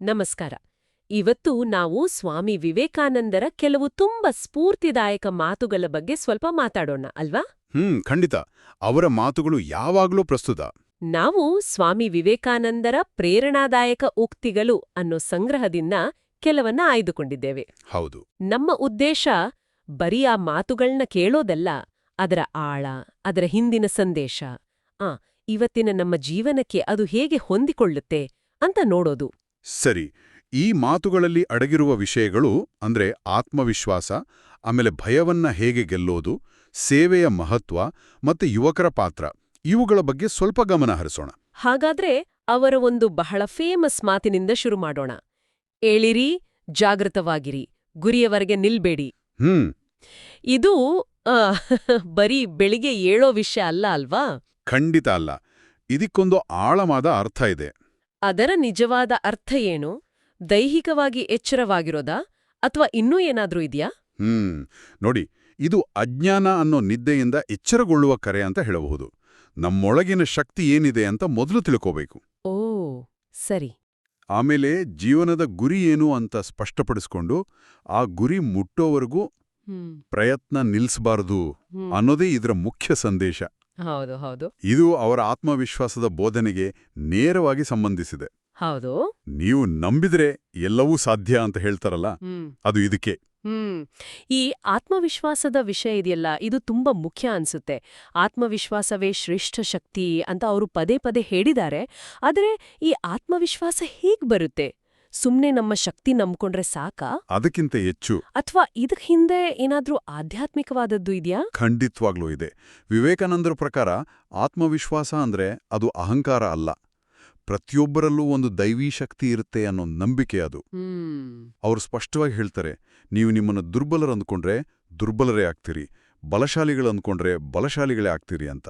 ನಮಸ್ಕಾರ. ಇವತ್ತು ನಾವು ಸ್ವಾಮಿ ವಿವೇಕಾನಂದರ ಕೆಲವು ತುಂಬಾ ಸ್ಫೂರ್ತಿದಾಯಕ ಮಾತುಗಳ ಬಗ್ಗೆ ಸ್ವಲ್ಪ ಮಾತಾಡೋಣ ಅಲ್ವಾ? ಹ್ಮ್ ಖಂಡಿತ. ಅವರ ಮಾತುಗಳು ಯಾವಾಗ್ಲೂ ಪ್ರಸ್ತುತ. ನಾವು ಸ್ವಾಮಿ ವಿವೇಕಾನಂದರ ಪ್ರೇರಣಾದಾಯಕ ಉಕ್ತಿಗಳು ಅನ್ನೋ ಸಂಗ್ರಹದಿಂದ ಕೆಲವನ್ನ ಆಯ್ದುಕೊಂಡಿದ್ದೇವೆ. ಹೌದು. ನಮ್ಮ ಉದ್ದೇಶ ಬರೀ ಆ ಮಾತುಗಳನ್ನ ಕೇಳೋದಲ್ಲ ಅದರ ಆಳ ಅದರ ಹಿಂದಿನ ಸಂದೇಶ. ಆ ಇವತ್ತಿನ ನಮ್ಮ ಜೀವನಕ್ಕೆ ಅದು ಹೇಗೆ ಹೊಂದಿಕೊಳ್ಳುತ್ತೆ ಅಂತ ನೋಡೋದು. ಸರಿ ಈ ಮಾತುಗಳಲ್ಲಿ ಅಡಗಿರುವ ವಿಷಯಗಳು ಅಂದ್ರೆ ಆತ್ಮವಿಶ್ವಾಸ ಆಮೇಲೆ ಭಯವನ್ನ ಹೇಗೆ ಗೆಲ್ಲೋದು ಸೇವೆಯ ಮಹತ್ವ ಮತ್ತೆ ಯುವಕರ ಪಾತ್ರ ಇವುಗಳ ಬಗ್ಗೆ ಸ್ವಲ್ಪ ಗಮನ ಹರಿಸೋಣ. ಹಾಗಾದ್ರೆ ಅವರ ಒಂದು ಬಹಳ ಫೇಮಸ್ ಮಾತಿನಿಂದ ಶುರು ಮಾಡೋಣ. ಏಳಿರಿ ಜಾಗೃತವಾಗಿರಿ ಗುರಿಯವರೆಗೆ ನಿಲ್ಬೇಡಿ. ಹ್ಮ್. ಇದು ಬರೀ ಬೆಳಿಗ್ಗೆ ಏಳೋ ವಿಷಯ ಅಲ್ಲ ಅಲ್ವಾ? ಖಂಡಿತ ಅಲ್ಲ. ಇದಕ್ಕೊಂದು ಆಳವಾದ ಅರ್ಥ ಇದೆ. ಅದರ ನಿಜವಾದ ಅರ್ಥ ಏನು? ದೈಹಿಕವಾಗಿ ಎಚ್ಚರವಾಗಿರೋದಾ? ಅಥವಾ ಇನ್ನೂ ಏನಾದ್ರೂ ಇದೆಯಾ? ಹ್ಮ್. ನೋಡಿ ಇದು ಅಜ್ಞಾನ ಅನ್ನೋ ನಿದ್ದೆಯಿಂದ ಎಚ್ಚರಗೊಳ್ಳುವ ಕರೆ ಅಂತ ಹೇಳಬಹುದು. ನಮ್ಮೊಳಗಿನ ಶಕ್ತಿ ಏನಿದೆ ಅಂತ ಮೊದಲು ತಿಳ್ಕೋಬೇಕು. ಓ ಸರಿ. ಆಮೇಲೆ ಜೀವನದ ಗುರಿ ಏನು ಅಂತ ಸ್ಪಷ್ಟಪಡಿಸ್ಕೊಂಡು ಆ ಗುರಿ ಮುಟ್ಟೋವರೆಗೂ ಪ್ರಯತ್ನ ನಿಲ್ಲಿಸಬಾರದು ಅನ್ನೋದೇ ಇದರ ಮುಖ್ಯ ಸಂದೇಶ. ಹೌದು ಹೌದು. ಇದು ಅವರ ಆತ್ಮವಿಶ್ವಾಸದ ಬೋಧನೆಗೆ ನೇರವಾಗಿ ಸಂಬಂಧಿಸಿದೆ. ಹೌದು. ನೀವು ನಂಬಿದ್ರೆ ಎಲ್ಲವೂ ಸಾಧ್ಯ ಅಂತ ಹೇಳ್ತಾರಲ್ಲ? ಅದು ಇದಕ್ಕೆ. ಹ್ಮ್. ಈ ಆತ್ಮವಿಶ್ವಾಸದ ವಿಷಯ ಇದೆಯಲ್ಲ ಇದು ತುಂಬಾ ಮುಖ್ಯ ಅನ್ಸುತ್ತೆ. ಆತ್ಮವಿಶ್ವಾಸವೇ ಶ್ರೇಷ್ಠ ಶಕ್ತಿ ಅಂತ ಅವರು ಪದೇ ಪದೇ ಹೇಳಿದ್ದಾರೆ. ಆದರೆ ಈ ಆತ್ಮವಿಶ್ವಾಸ ಹೇಗ್ ಬರುತ್ತೆ? ಸುಮ್ನೆ ನಮ್ಮ ಶಕ್ತಿ ನಂಬ್ಕೊಂಡ್ರೆ ಸಾಕಾ? ಅದಕ್ಕಿಂತ ಹೆಚ್ಚು. ಅಥವಾ ಇದಕ್ ಹಿಂದೆ ಏನಾದ್ರೂ ಆಧ್ಯಾತ್ಮಿಕವಾದದ್ದು ಇದೆಯಾ? ಖಂಡಿತವಾಗ್ಲೂ ಇದೆ. ವಿವೇಕಾನಂದರ ಪ್ರಕಾರ ಆತ್ಮವಿಶ್ವಾಸ ಅಂದ್ರೆ ಅದು ಅಹಂಕಾರ ಅಲ್ಲ. ಪ್ರತಿಯೊಬ್ಬರಲ್ಲೂ ಒಂದು ದೈವೀ ಶಕ್ತಿ ಇರುತ್ತೆ ಅನ್ನೋ ನಂಬಿಕೆ ಅದು. ಅವರು ಸ್ಪಷ್ಟವಾಗಿ ಹೇಳ್ತಾರೆ ನೀವು ನಿಮ್ಮನ್ನು ದುರ್ಬಲರು ಅಂದ್ಕೊಂಡ್ರೆ ದುರ್ಬಲರೇ ಆಗ್ತೀರಿ. ಬಲಶಾಲಿಗಳು ಅಂದ್ಕೊಂಡ್ರೆ ಬಲಶಾಲಿಗಳೇ ಆಗ್ತೀರಿ ಅಂತ.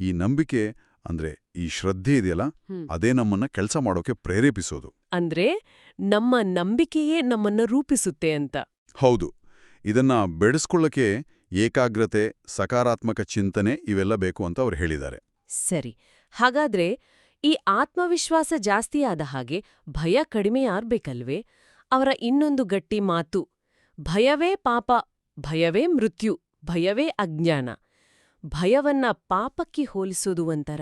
ಈ ನಂಬಿಕೆ ಅಂದ್ರೆ ಈ ಶ್ರದ್ಧೆ ಇದೆಯಲ್ಲ ಅದೇ ನಮ್ಮನ್ನ ಕೆಲಸ ಮಾಡೋಕೆ ಪ್ರೇರೇಪಿಸೋದು. ಅಂದ್ರೆ ನಮ್ಮ ನಂಬಿಕೆಯೇ ನಮ್ಮನ್ನ ರೂಪಿಸುತ್ತೆ ಅಂತ. ಹೌದು. ಇದನ್ನ ಬೆಳೆಸ್ಕೊಳ್ಳಕ್ಕೆ ಏಕಾಗ್ರತೆ ಸಕಾರಾತ್ಮಕ ಚಿಂತನೆ ಇವೆಲ್ಲ ಬೇಕು ಅಂತ ಅವ್ರು ಹೇಳಿದ್ದಾರೆ. ಸರಿ. ಹಾಗಾದ್ರೆ ಈ ಆತ್ಮವಿಶ್ವಾಸ ಜಾಸ್ತಿ ಆದ ಹಾಗೆ ಭಯ ಕಡಿಮೆ ಆಗ್ಬೇಕಲ್ವೇ? ಅವರ ಇನ್ನೊಂದು ಗಟ್ಟಿ ಮಾತು ಭಯವೇ ಪಾಪ ಭಯವೇ ಮೃತ್ಯು ಭಯವೇ ಅಜ್ಞಾನ. ಭಯವನ್ನ ಪಾಪಕ್ಕೆ ಹೋಲಿಸೋದು ಒಂಥರ.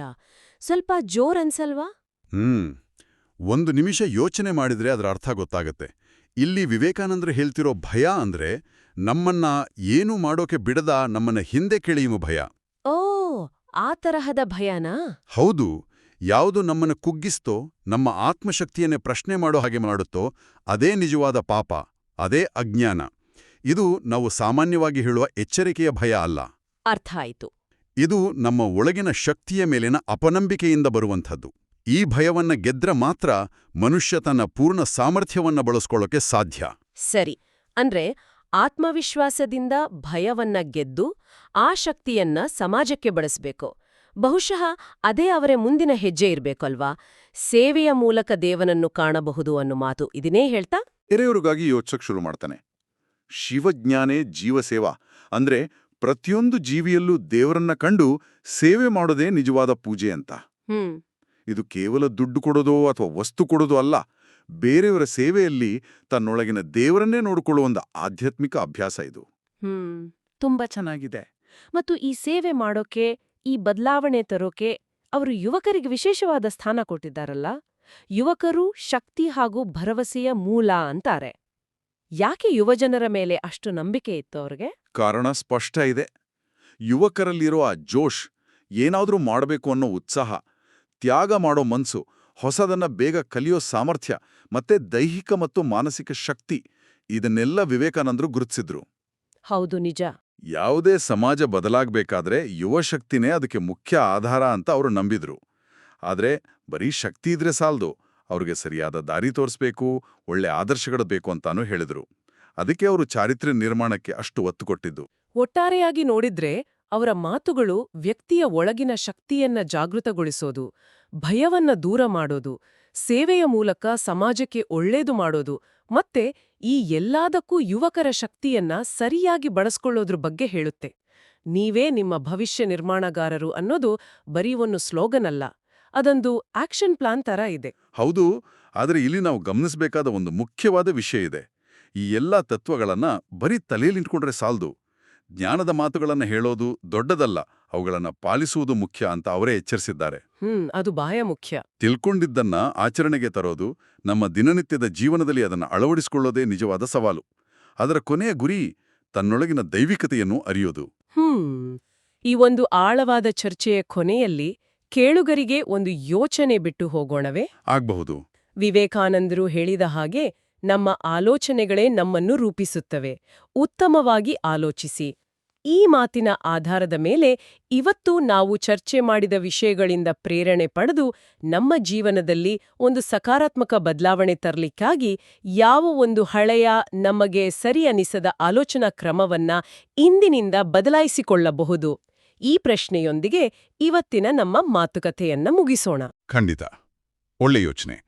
ಸ್ವಲ್ಪ ಜೋರನ್ಸಲ್ವಾ ಹ್ಮ್. ಒಂದು ನಿಮಿಷ ಯೋಚನೆ ಮಾಡಿದ್ರೆ ಅದರ ಅರ್ಥ ಗೊತ್ತಾಗತ್ತೆ. ಇಲ್ಲಿ ವಿವೇಕಾನಂದರು ಹೇಳ್ತಿರೋ ಭಯ ಅಂದ್ರೆ ನಮ್ಮನ್ನ ಏನು ಮಾಡೋಕೆ ಬಿಡದ ನಮ್ಮನ್ನ ಹಿಂದೆ ಕೆಳೆಯುವ ಭಯ. ಓ ಆ ತರಹದ ಭಯನಾ? ಹೌದು. ಯಾವುದು ನಮ್ಮನ್ನು ಕುಗ್ಗಿಸ್ತೋ ನಮ್ಮ ಆತ್ಮಶಕ್ತಿಯನ್ನೇ ಪ್ರಶ್ನೆ ಮಾಡೋ ಹಾಗೆ ಮಾಡುತ್ತೋ ಅದೇ ನಿಜವಾದ ಪಾಪ ಅದೇ ಅಜ್ಞಾನ. ಇದು ನಾವು ಸಾಮಾನ್ಯವಾಗಿ ಹೇಳುವ ಎಚ್ಚರಿಕೆಯ ಭಯ ಅಲ್ಲ. ಅರ್ಥ ಆಯಿತು. ಇದು ನಮ್ಮ ಒಳಗಿನ ಶಕ್ತಿಯ ಮೇಲಿನ ಅಪನಂಬಿಕೆಯಿಂದ ಬರುವಂಥದ್ದು. ಈ ಭಯವನ್ನ ಗೆದ್ರ ಮಾತ್ರ ಮನುಷ್ಯ ತನ್ನ ಪೂರ್ಣ ಸಾಮರ್ಥ್ಯವನ್ನ ಬಳಸ್ಕೊಳ್ಳೋಕೆ ಸಾಧ್ಯ. ಸರಿ. ಅಂದ್ರೆ ಆತ್ಮವಿಶ್ವಾಸದಿಂದ ಭಯವನ್ನ ಗೆದ್ದು ಆ ಶಕ್ತಿಯನ್ನ ಸಮಾಜಕ್ಕೆ ಬಳಸಬೇಕು. ಬಹುಶಃ ಅದೇ ಅವರ ಮುಂದಿನ ಹೆಜ್ಜೆ ಇರ್ಬೇಕಲ್ವಾ? ಸೇವೆಯ ಮೂಲಕ ದೇವನನ್ನು ಕಾಣಬಹುದು ಅನ್ನೋ ಮಾತು ಇದನ್ನೇ ಹೇಳ್ತಾ? ಬೇರೆಯವರಿಗಾಗಿ ಯೋಚಿಸಕ್ ಶುರು ಮಾಡ್ತಾನೆ. ಶಿವಜ್ಞಾನೇ ಜೀವಸೇವಾ. ಅಂದ್ರೆ ಪ್ರತಿಯೊಂದು ಜೀವಿಯಲ್ಲೂ ದೇವರನ್ನ ಕಂಡು ಸೇವೆ ಮಾಡೋದೇ ನಿಜವಾದ ಪೂಜೆ ಅಂತ. ಹ್ಮ್. ಇದು ಕೇವಲ ದುಡ್ಡು ಕೊಡೋದೋ ಅಥವಾ ವಸ್ತು ಕೊಡೋದೋ ಅಲ್ಲ ಬೇರೆಯವರ ಸೇವೆಯಲ್ಲಿ ತನ್ನೊಳಗಿನ ದೇವರನ್ನೇ ನೋಡಿಕೊಳ್ಳುವ ಒಂದು ಆಧ್ಯಾತ್ಮಿಕ ಅಭ್ಯಾಸ ಇದು. ಹ್ಮ್. ತುಂಬಾ ಚೆನ್ನಾಗಿದೆ. ಮತ್ತು ಈ ಸೇವೆ ಮಾಡೋಕೆ ಈ ಬದಲಾವಣೆ ತರೋಕೆ ಅವರು ಯುವಕರಿಗೆ ವಿಶೇಷವಾದ ಸ್ಥಾನ ಕೊಟ್ಟಿದ್ದಾರಲ್ಲ? ಯುವಕರು ಶಕ್ತಿ ಹಾಗೂ ಭರವಸೆಯ ಮೂಲ ಅಂತಾರೆ. ಯಾಕೆ ಯುವಜನರ ಮೇಲೆ ಅಷ್ಟು ನಂಬಿಕೆ ಇತ್ತು ಅವ್ರಿಗೆ? ಕಾರಣ ಸ್ಪಷ್ಟ ಇದೆ. ಯುವಕರಲ್ಲಿರೋ ಆ ಜೋಶ್ ಏನಾದರೂ ಮಾಡಬೇಕು ಅನ್ನೋ ಉತ್ಸಾಹ ತ್ಯಾಗ ಮಾಡೋ ಮನಸ್ಸು ಹೊಸದನ್ನ ಬೇಗ ಕಲಿಯೋ ಸಾಮರ್ಥ್ಯ ಮತ್ತೆ ದೈಹಿಕ ಮತ್ತು ಮಾನಸಿಕ ಶಕ್ತಿ ಇದನ್ನೆಲ್ಲ ವಿವೇಕಾನಂದರು ಗುರುತಿಸಿದ್ರು. ಹೌದು ನಿಜ. ಯಾವುದೇ ಸಮಾಜ ಬದಲಾಗಬೇಕಾದ್ರೆ ಯುವಶಕ್ತಿನೇ ಅದಕ್ಕೆ ಮುಖ್ಯ ಆಧಾರ ಅಂತ ಅವರು ನಂಬಿದ್ರು. ಆದ್ರೆ ಬರೀ ಶಕ್ತಿ ಇದ್ರೆ ಸಾಲದು ಅವ್ರಿಗೆ ಸರಿಯಾದ ದಾರಿ ತೋರಿಸ್ಬೇಕು ಒಳ್ಳೆ ಆದರ್ಶಗಳು ಬೇಕು ಅಂತಾನೂ ಹೇಳಿದ್ರು. ಅದಕ್ಕೆ ಅವರು ಚಾರಿತ್ರ್ಯ ನಿರ್ಮಾಣಕ್ಕೆ ಅಷ್ಟು ಒತ್ತು ಕೊಟ್ಟಿದ್ದು. ಒಟ್ಟಾರೆಯಾಗಿ ನೋಡಿದ್ರೆ ಅವರ ಮಾತುಗಳು ವ್ಯಕ್ತಿಯ ಒಳಗಿನ ಶಕ್ತಿಯನ್ನ ಜಾಗೃತಗೊಳಿಸೋದು ಭಯವನ್ನ ದೂರ ಮಾಡೋದು ಸೇವೆಯ ಮೂಲಕ ಸಮಾಜಕ್ಕೆ ಒಳ್ಳೇದು ಮಾಡೋದು ಮತ್ತೆ ಈ ಎಲ್ಲಾದಕ್ಕೂ ಯುವಕರ ಶಕ್ತಿಯನ್ನ ಸರಿಯಾಗಿ ಬಳಸ್ಕೊಳ್ಳೋದ್ರ ಬಗ್ಗೆ ಹೇಳುತ್ತೆ. ನೀವೇ ನಿಮ್ಮ ಭವಿಷ್ಯ ನಿರ್ಮಾಣಗಾರರು ಅನ್ನೋದು ಬರೀ ಒಂದು ಸ್ಲೋಗನ್ ಅಲ್ಲ ಅದೊಂದು ಆಕ್ಷನ್ ಪ್ಲಾನ್ ತರ ಇದೆ. ಹೌದು ಆದರೆ ಇಲ್ಲಿ ನಾವು ಗಮನಿಸಬೇಕಾದ ಒಂದು ಮುಖ್ಯವಾದ ವಿಷಯ ಇದೆ. ಈ ಎಲ್ಲ ತತ್ವಗಳನ್ನ ಬರೀ ತಲೆಯಲ್ಲಿ ಇಟ್ಕೊಂಡ್ರೆ ಸಾಲ್ದು. ಜ್ಞಾನದ ಮಾತುಗಳನ್ನ ಹೇಳೋದು ದೊಡ್ಡದಲ್ಲ ಅವುಗಳನ್ನ ಪಾಲಿಸುವುದು ಮುಖ್ಯ ಅಂತ ಅವರೇ ಎಚ್ಚರಿಸಿದ್ದಾರೆ. ಹ್ಮ್ ಅದು ಬಾಯ ಮುಖ್ಯ. ತಿಳ್ಕೊಂಡಿದ್ದನ್ನ ಆಚರಣೆಗೆ ತರೋದು ನಮ್ಮ ದಿನನಿತ್ಯದ ಜೀವನದಲ್ಲಿ ಅದನ್ನು ಅಳವಡಿಸಿಕೊಳ್ಳೋದೇ ನಿಜವಾದ ಸವಾಲು. ಅದರ ಕೊನೆಯ ಗುರಿ ತನ್ನೊಳಗಿನ ದೈವಿಕತೆಯನ್ನು ಅರಿಯೋದು. ಹ್ಮ್ ಈ ಒಂದು ಆಳವಾದ ಚರ್ಚೆಯ ಕೊನೆಯಲ್ಲಿ ಕೇಳುಗರಿಗೆ ಒಂದು ಯೋಚನೆ ಬಿಟ್ಟು ಹೋಗೋಣವೇ? ಆಗ್ಬಹುದು. ವಿವೇಕಾನಂದರು ಹೇಳಿದ ಹಾಗೆ ನಮ್ಮ ಆಲೋಚನೆಗಳೇ ನಮ್ಮನ್ನು ರೂಪಿಸುತ್ತವೆ. ಉತ್ತಮವಾಗಿ ಆಲೋಚಿಸಿ. ಈ ಮಾತಿನ ಆಧಾರದ ಮೇಲೆ ಇವತ್ತು ನಾವು ಚರ್ಚೆ ಮಾಡಿದ ವಿಷಯಗಳಿಂದ ಪ್ರೇರಣೆ ಪಡೆದು ನಮ್ಮ ಜೀವನದಲ್ಲಿ ಒಂದು ಸಕಾರಾತ್ಮಕ ಬದಲಾವಣೆ ತರಲಿಕ್ಕಾಗಿ ಯಾವ ಒಂದು ಹಳೆಯ, ನಮಗೆ ಸರಿ ಅನಿಸದ ಆಲೋಚನಾ ಕ್ರಮವನ್ನ ಇಂದಿನಿಂದ ಬದಲಾಯಿಸಿಕೊಳ್ಳಬಹುದು. ಈ ಪ್ರಶ್ನೆಯೊಂದಿಗೆ ಇವತ್ತಿನ ನಮ್ಮ ಮಾತುಕತೆಯನ್ನ ಮುಗಿಸೋಣ. ಖಂಡಿತ. ಒಳ್ಳೆ ಯೋಚನೆ.